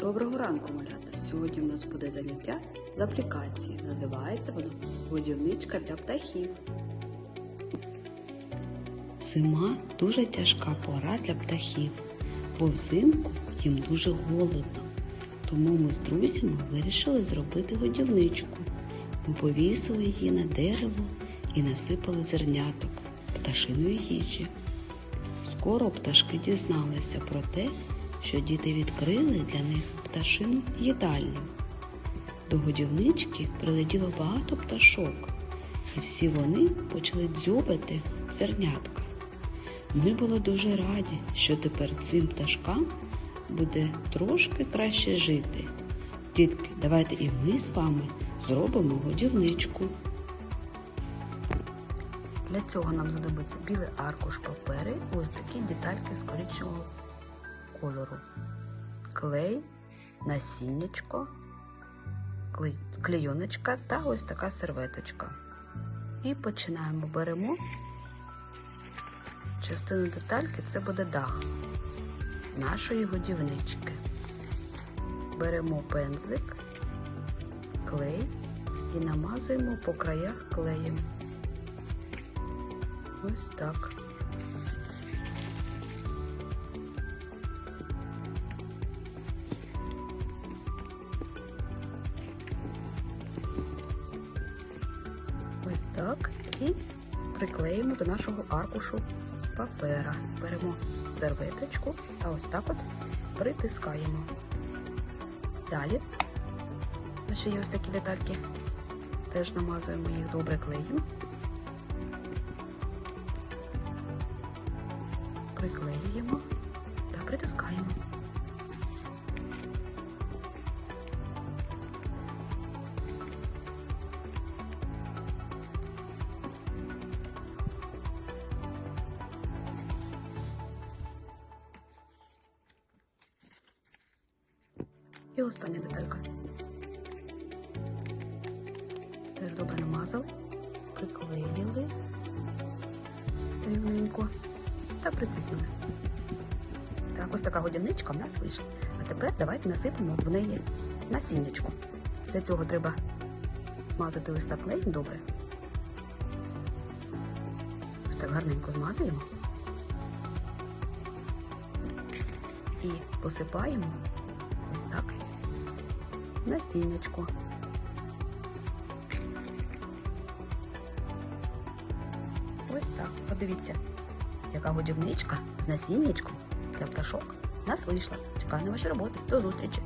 Доброго ранку, малята! Сьогодні в нас буде заняття з аплікації. Називається воно Годівничка для птахів. Зима дуже тяжка пора для птахів, бо взимку їм дуже голодно. Тому ми з друзями вирішили зробити годівничку. Ми повісили її на дерево і насипали зерняток пташиної їжі. Скоро пташки дізналися про те, що діти відкрили для них пташину їдальню. До годівнички прилетіло багато пташок, і всі вони почали дзьобати зернятка. Ми були дуже раді, що тепер цим пташкам буде трошки краще жити. Дітки, давайте і ми з вами зробимо годівничку. Для цього нам знадобиться білий аркуш папери ось такі детальки з коричневого кольору. Клей, насіннячко, клей- клейоночка та ось така серветочка. І починаємо. Беремо частину детальки, це буде дах нашої годівнички. Беремо пензлик, клей і намазуємо по краях клеєм. Ось так. Ось так. І приклеїмо до нашого аркушу папера. Беремо серветочку та ось так от притискаємо. Далі. Ще є ось такі детальки. Теж намазуємо їх добре клеєм. Приклеюємо та притискаємо. І остання деталька. Теж добре намазали, приклеїли рівненько та притиснули. Так, ось така годівничка в нас вийшла. А тепер давайте насипемо в неї насіннячку. Для цього треба змазати ось так клеєм добре. Ось так гарненько змазуємо. І посипаємо ось так насіннячко. Ось так. Подивіться, яка годівничка з насіннячком для пташок. Нас вийшла. Чекаю на ваші роботи. До зустрічі!